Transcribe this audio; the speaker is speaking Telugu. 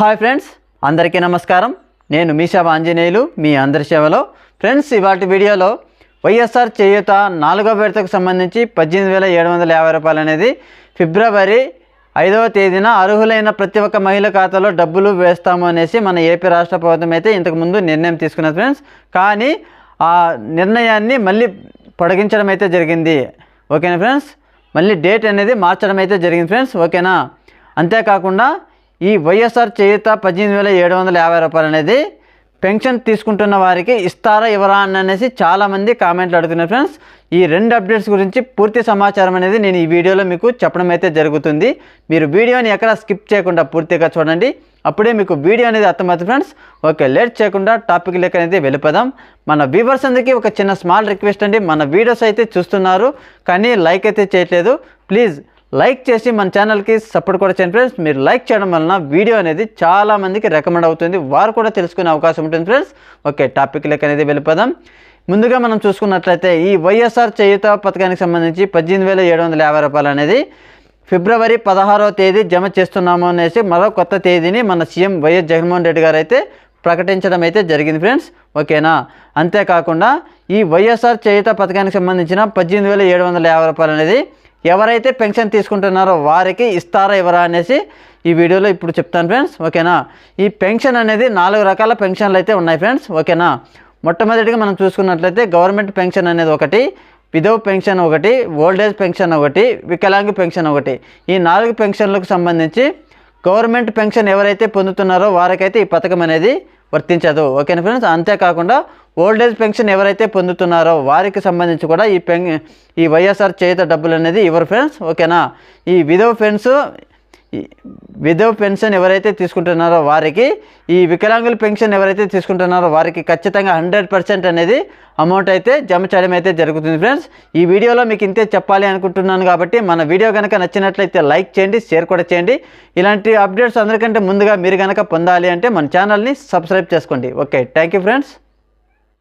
హాయ్ ఫ్రెండ్స్ అందరికీ నమస్కారం. నేను మీ సేవ ఆంజనేయులు మీ అందరి సేవలో. ఫ్రెండ్స్ ఇవాటి వీడియోలో వైఎస్ఆర్ చేయూత నాలుగో విడతకు సంబంధించి పద్దెనిమిది వేల ఏడు వందల యాభై రూపాయలు అనేది ఫిబ్రవరి ఐదవ తేదీన అర్హులైన ప్రతి ఒక్క మహిళ ఖాతాలో డబ్బులు వేస్తాము అనేసి మన ఏపీ రాష్ట్ర ప్రభుత్వం అయితే ఇంతకుముందు నిర్ణయం తీసుకున్నది ఫ్రెండ్స్. కానీ ఆ నిర్ణయాన్ని మళ్ళీ పొడిగించడం అయితే జరిగింది. ఓకేనా ఫ్రెండ్స్? మళ్ళీ డేట్ అనేది మార్చడం అయితే జరిగింది ఫ్రెండ్స్. ఓకేనా? అంతేకాకుండా ఈ వైఎస్ఆర్ చేయుత పద్దెనిమిది వేల ఏడు వందల యాభై రూపాయలు అనేది పెన్షన్ తీసుకుంటున్న వారికి ఇస్తారా ఇవ్వరా అని అనేసి చాలామంది కామెంట్లు అడుగుతున్నారు ఫ్రెండ్స్. ఈ రెండు అప్డేట్స్ గురించి పూర్తి సమాచారం అనేది నేను ఈ వీడియోలో మీకు చెప్పడం అయితే జరుగుతుంది. మీరు వీడియోని ఎక్కడ స్కిప్ చేయకుండా పూర్తిగా చూడండి. అప్పుడే మీకు వీడియో అనేది అర్థమవుతుంది ఫ్రెండ్స్. ఓకే లేట్ చేయకుండా టాపిక్ లెక్క అనేది వెళ్ళిపోదాం. మన వ్యూవర్స్ అందరికీ ఒక చిన్న స్మాల్ రిక్వెస్ట్ అండి. మన వీడియోస్ అయితే చూస్తున్నారు కానీ లైక్ అయితే చేయట్లేదు. ప్లీజ్ లైక్ చేసి మన ఛానల్కి సపోర్ట్ కూడా చేయండి ఫ్రెండ్స్. మీరు లైక్ చేయడం వలన వీడియో అనేది చాలా మందికి రికమెండ్ అవుతుంది. వారు కూడా తెలుసుకునే అవకాశం ఉంటుంది ఫ్రెండ్స్. ఓకే టాపిక్ లెక్క అనేది వెళ్ళిపోదాం. ముందుగా మనం చూసుకున్నట్లయితే ఈ వైఎస్ఆర్ చేయుత పథకానికి సంబంధించి పద్దెనిమిది వేల ఏడు వందల యాభై రూపాయలు అనేది ఫిబ్రవరి పదహారవ తేదీ జమ చేస్తున్నాము అనేసి మరో కొత్త తేదీని మన సీఎం వైఎస్ జగన్మోహన్ రెడ్డి గారు అయితే ప్రకటించడం అయితే జరిగింది ఫ్రెండ్స్. ఓకేనా? అంతేకాకుండా ఈ వైఎస్ఆర్ చేయుత పథకానికి సంబంధించిన పద్దెనిమిది వేల ఏడు వందల యాభై రూపాయలు అనేది ఎవరైతే పెన్షన్ తీసుకుంటున్నారో వారికి ఇస్తారా ఇవ్వరా అనేసి ఈ వీడియోలో ఇప్పుడు చెప్తాను ఫ్రెండ్స్ ఓకేనా? ఈ పెన్షన్ అనేది నాలుగు రకాల పెన్షన్లు అయితే ఉన్నాయి ఫ్రెండ్స్ ఓకేనా? మొట్టమొదటిగా మనం చూసుకున్నట్లయితే గవర్నమెంట్ పెన్షన్ అనేది ఒకటి విధవ పెన్షన్ ఒకటి ఓల్డేజ్ పెన్షన్ ఒకటి వికలాంగి పెన్షన్ ఒకటి. ఈ నాలుగు పెన్షన్లకు సంబంధించి గవర్నమెంట్ పెన్షన్ ఎవరైతే పొందుతున్నారో వారికైతే ఈ పథకం అనేది వర్తించదు. ఓకేనా ఫ్రెండ్స్? అంతేకాకుండా ఓల్డేజ్ పెన్షన్ ఎవరైతే పొందుతున్నారో వారికి సంబంధించి కూడా ఈ పెన్ ఈ వైఎస్ఆర్ చేత డబ్బులు అనేది ఇవ్వరు ఫ్రెండ్స్. ఓకేనా? ఈ విధవ ఫ్రెండ్స్ విధవ పెన్షన్ ఎవరైతే తీసుకుంటున్నారో వారికి ఈ వికలాంగుల పెన్షన్ ఎవరైతే తీసుకుంటున్నారో వారికి ఖచ్చితంగా హండ్రెడ్ పర్సెంట్ అనేది అమౌంట్ అయితే జమ చేయడం అయితే జరుగుతుంది ఫ్రెండ్స్. ఈ వీడియోలో మీకు ఇంతే చెప్పాలి అనుకుంటున్నాను కాబట్టి మన వీడియో కనుక నచ్చినట్లయితే లైక్ చేయండి షేర్ కూడా చేయండి. ఇలాంటి అప్డేట్స్ అందరికంటే ముందుగా మీరు కనుక పొందాలి అంటే మన ఛానల్ని సబ్స్క్రైబ్ చేసుకోండి. Okay thank you friends.